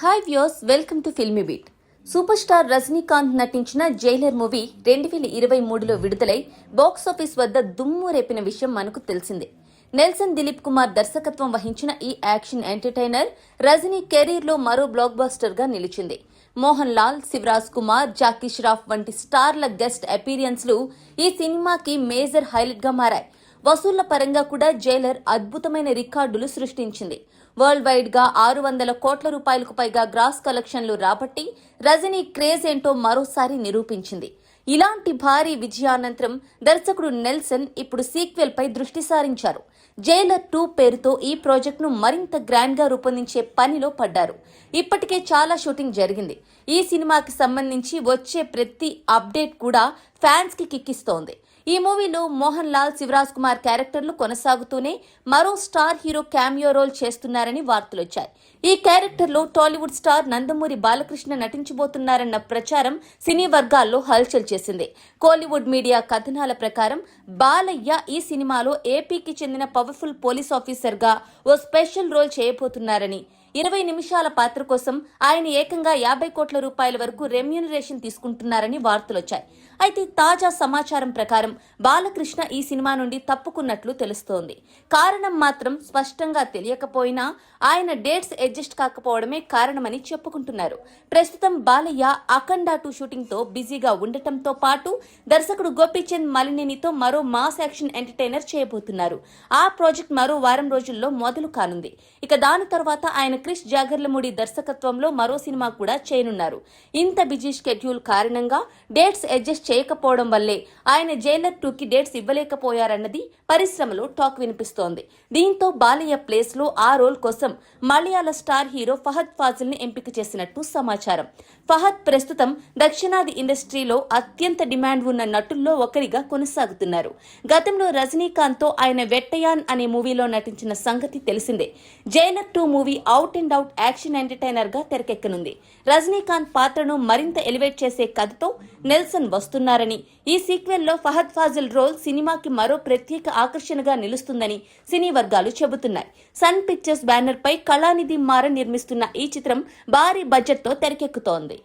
Hi views welcome to Filmibeat super star Rajinikanth నటించిన Jailer movie రెండు వేల ఇరవై మూడులో విడుదలై బాక్సాఫీస్ వద్ద దుమ్ము రేపిన విషయం మనకు తెలిసిందే. నెల్సన్ దిలీప్ కుమార్ దర్శకత్వం వహించిన ఈ యాక్షన్ ఎంటర్టైనర్ రజనీ కెరీర్లో మరో బ్లాక్ బస్టర్గా నిలిచింది. మోహన్ లాల్ శివరాజ్ కుమార్ జాకీ ష్రాఫ్ వంటి స్టార్ల గెస్ట్ అపీరియన్స్లు ఈ సినిమాకి మేజర్ హైలైట్గా మారాయి. వసూళ్ళ పరంగా కూడా జైలర్ అద్భుతమైన రికార్డులు సృష్టించింది. వరల్డ్ వైడ్గా ఆరు వందల కోట్ల రూపాయలకు పైగా గ్రాస్ కలెక్షన్లు రాబట్టి రజనీ క్రేజ్ ఏంటో మరోసారి నిరూపించింది. ఇలాంటి భారీ విజయానంతరం దర్శకుడు నెల్సన్ ఇప్పుడు సీక్వెల్ పై దృష్టి సారించారు. జైలర్ టూ పేరుతో ఈ ప్రాజెక్టును మరింత గ్రాండ్గా రూపొందించే పనిలో పడ్డారు. ఇప్పటికే చాలా షూటింగ్ జరిగింది. ఈ సినిమాకి సంబంధించి వచ్చే ప్రతి అప్డేట్ కూడా ఫ్యాన్స్కి కిక్కిస్తోంది. ఈ మూవీలో మోహన్ లాల్ శివరాజ్ కుమార్ క్యారెక్టర్లు కొనసాగుతూనే మరో స్టార్ హీరో క్యామియో రోల్ చేస్తున్నారని వార్తలొచ్చాయి ఈ క్యారెక్టర్లో టాలీవుడ్ స్టార్ నందమూరి బాలకృష్ణ నటించబోతున్నారన్న ప్రచారం సినీ వర్గాల్లో హల్చల్ చేసింది. కోలీవుడ్ మీడియా కథనాల ప్రకారం బాలయ్య ఈ సినిమాలో ఏపీకి చెందిన పవర్ఫుల్ పోలీస్ ఆఫీసర్గా ఓ స్పెషల్ రోల్ చేయబోతున్నారని ఇరవై నిమిషాల పాత్ర కోసం ఆయన ఏకంగా యాభై కోట్ల రూపాయల వరకు రెమ్యూనరేషన్ తీసుకుంటున్నారని వార్తలొచ్చాయి. అయితే తాజా సమాచారం ప్రకారం బాలకృష్ణ ఈ సినిమా నుండి తప్పుకున్నట్లు తెలుస్తోంది. కారణం మాత్రం స్పష్టంగా తెలియకపోయినా ఆయన డేట్స్ అడ్జస్ట్ కాకపోవడమే కారణమని చెప్పుకుంటున్నారు. ప్రస్తుతం బాలయ్య అఖండ టూ షూటింగ్తో బిజీగా ఉండటంతో పాటు దర్శకుడు గోపీచంద్ మలినేనితో మరో మాస్ యాక్షన్ ఎంటర్టైనర్ చేయబోతున్నారు. ఆ ప్రాజెక్ట్ మరో వారం రోజుల్లో మొదలు కానుంది. ఇక దాని తర్వాత ఆయన క్రిష్ జాగర్లమూడి దర్శకత్వంలో మరో సినిమా కూడా చేయనున్నారు. ఇంత బిజీ షెడ్యూల్ కారణంగా డేట్స్ అడ్జస్ట్ చేయకపోవడం వల్లే ఆయన జైలర్ టూకి డేట్స్ ఇవ్వలేకపోయారన్నది పరిశ్రమలో టాక్ వినిపిస్తోంది. దీంతో బాలయ్య ప్లేస్లో ఆ రోల్ కోసం మలయాళ స్టార్ హీరో ఫహద్ ఫాజిల్ని ఎంపిక చేసినట్టు సమాచారం. ఫహద్ ప్రస్తుతం దక్షిణాది ఇండస్ట్రీలో అత్యంత డిమాండ్ ఉన్న నటుల్లో ఒకరిగా కొనసాగుతున్నారు. గతంలో రజనీకాంత్తో ఆయన వెట్టయాన్ అనే మూవీలో నటించిన సంగతి తెలిసిందే. Jailer two movie out and out action ఎంటర్టైనర్గా తెరకెక్కనుంది. రజనీకాంత్ పాత్రను మరింత ఎలివేట్ చేసే కథతో నెల్సన్ వస్తున్నారని. ఈ సీక్వెల్లో ఫహద్ ఫాజిల్ రోల్ సినిమాకి మరో ప్రత్యేక ఆకర్షణగా నిలుస్తుందని సినీ వర్గాలు చెబుతున్నాయి. సన్ పిక్చర్స్ బ్యానర్ పై కళానిధి మారన్ నిర్మిస్తున్న ఈ చిత్రం భారీ బడ్జెట్తో తెరకెక్కుతోంది.